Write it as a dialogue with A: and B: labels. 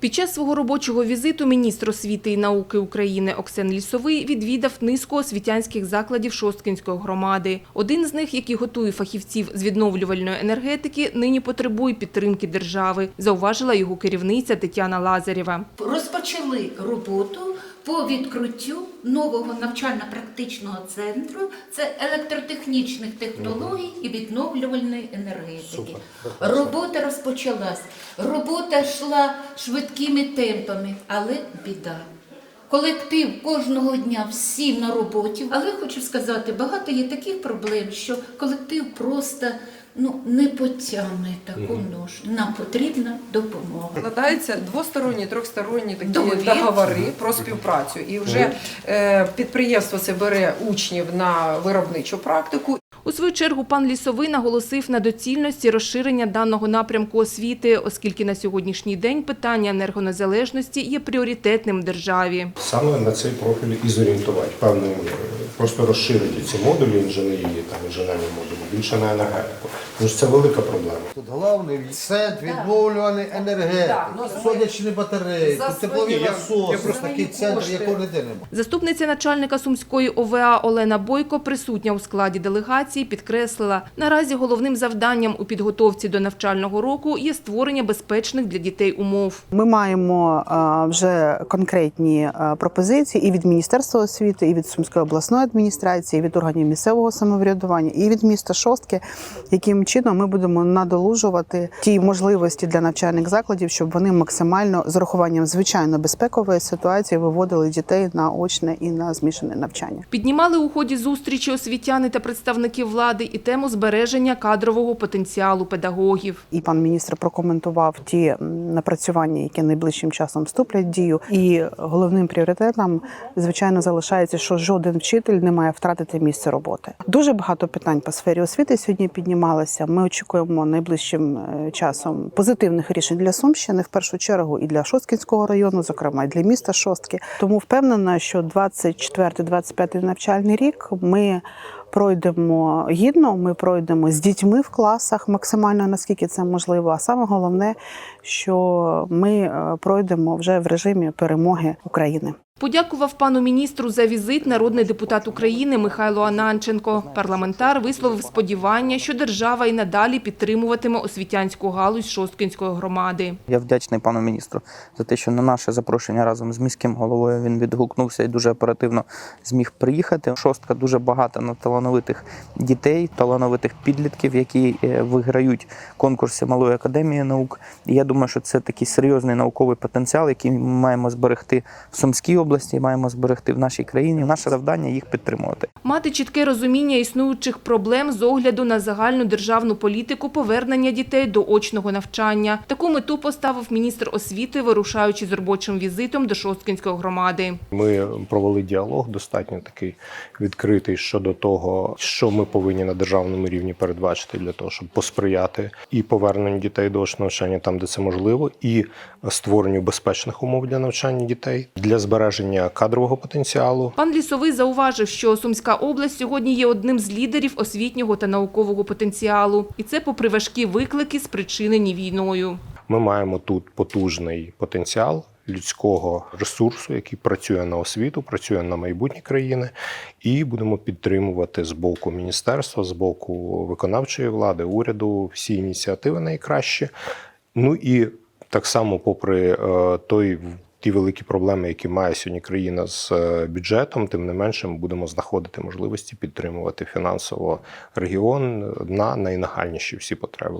A: Під час свого робочого візиту міністр освіти і науки України Оксен Лісовий відвідав низку освітянських закладів Шосткинської громади. Один з них, який готує фахівців з відновлювальної енергетики, нині потребує підтримки держави, зауважила його керівниця Тетяна Лазарєва.
B: розпочали роботу по відкриттю нового навчально-практичного центру це електротехнічних технологій і відновлювальної енергетики. Робота розпочалась. Робота йшла швидкими темпами, але біда. Колектив кожного дня всі на роботі, але хочу сказати, багато є таких проблем, що колектив просто ну, не потягне таку ношу. Нам потрібна допомога.
C: Складаються двосторонні, трьохсторонні такі
B: Договір.
C: договори про співпрацю. І вже е, підприємство це бере учнів на виробничу практику.
A: У свою чергу пан Лісовий наголосив на доцільності розширення даного напрямку освіти, оскільки на сьогоднішній день питання енергонезалежності є пріоритетним в державі.
D: Саме на цей профіль і зорієнтувати певною мірою. Просто розширити ці модулі інженерії, там інженерні модулі більше на енергетику. Тому що це велика проблема.
E: Тут головний центр відновлюваної енергетики,
C: ну,
E: сонячні батареї, тут теплові насоси.
C: я просто
E: такий центр, якого ніде немає.
A: Заступниця начальника Сумської ОВА Олена Бойко, присутня у складі делегації, підкреслила, наразі головним завданням у підготовці до навчального року є створення безпечних для дітей умов.
F: Ми маємо вже конкретні пропозиції і від Міністерства освіти, і від Сумської обласної адміністрації, і від органів місцевого самоврядування, і від міста Шостки, яким чином ми будемо надолужувати ті можливості для навчальних закладів, щоб вони максимально з урахуванням звичайно безпекової ситуації виводили дітей на очне і на змішане навчання.
A: Піднімали у ході зустрічі освітяни та представники влади і тему збереження кадрового потенціалу педагогів.
F: І пан міністр прокоментував ті напрацювання, які найближчим часом вступлять в дію. І головним пріоритетом, звичайно, залишається, що жоден вчитель не має втратити місце роботи. Дуже багато питань по сфері освіти сьогодні піднімалося. Ми очікуємо найближчим е, часом позитивних рішень для Сумщини, в першу чергу, і для Шосткінського району, зокрема і для міста Шостки. Тому впевнена, що 24-25 навчальний рік ми пройдемо гідно, ми пройдемо з дітьми в класах максимально наскільки це можливо. А саме головне, що ми е, пройдемо вже в режимі перемоги України.
A: Подякував пану міністру за візит народний депутат України Михайло Ананченко. Парламентар висловив сподівання, що держава і надалі підтримуватиме освітянську галузь Шосткинської громади.
G: Я вдячний пану міністру за те, що на наше запрошення разом з міським головою він відгукнувся і дуже оперативно зміг приїхати. Шостка дуже багата на талановитих дітей, талановитих підлітків, які е, виграють конкурси малої академії наук. І я думаю, що це такий серйозний науковий потенціал, який ми маємо зберегти в Сумській області, маємо зберегти в нашій країні. Наше завдання їх підтримувати.
A: Мати чітке розуміння існуючих проблем з огляду на загальну державну політику повернення дітей до очного навчання. Таку мету поставив міністр освіти, вирушаючи з робочим візитом до Шосткинської громади.
D: Ми провели діалог достатньо такий відкритий щодо того, що ми повинні на державному рівні передбачити для того, щоб посприяти і поверненню дітей до очного навчання там, де це можливо, і створенню безпечних умов для навчання дітей для збереження кадрового потенціалу.
A: Пан Лісовий зауважив, що Сумська область сьогодні є одним з лідерів освітнього та наукового потенціалу. І це попри важкі виклики, спричинені війною.
D: Ми маємо тут потужний потенціал людського ресурсу, який працює на освіту, працює на майбутнє країни, і будемо підтримувати з боку міністерства, з боку виконавчої влади, уряду всі ініціативи найкращі. Ну і так само, попри е, той. Ті великі проблеми, які має сьогодні країна з е, бюджетом, тим не менше, ми будемо знаходити можливості підтримувати фінансово регіон на найнагальніші всі потреби.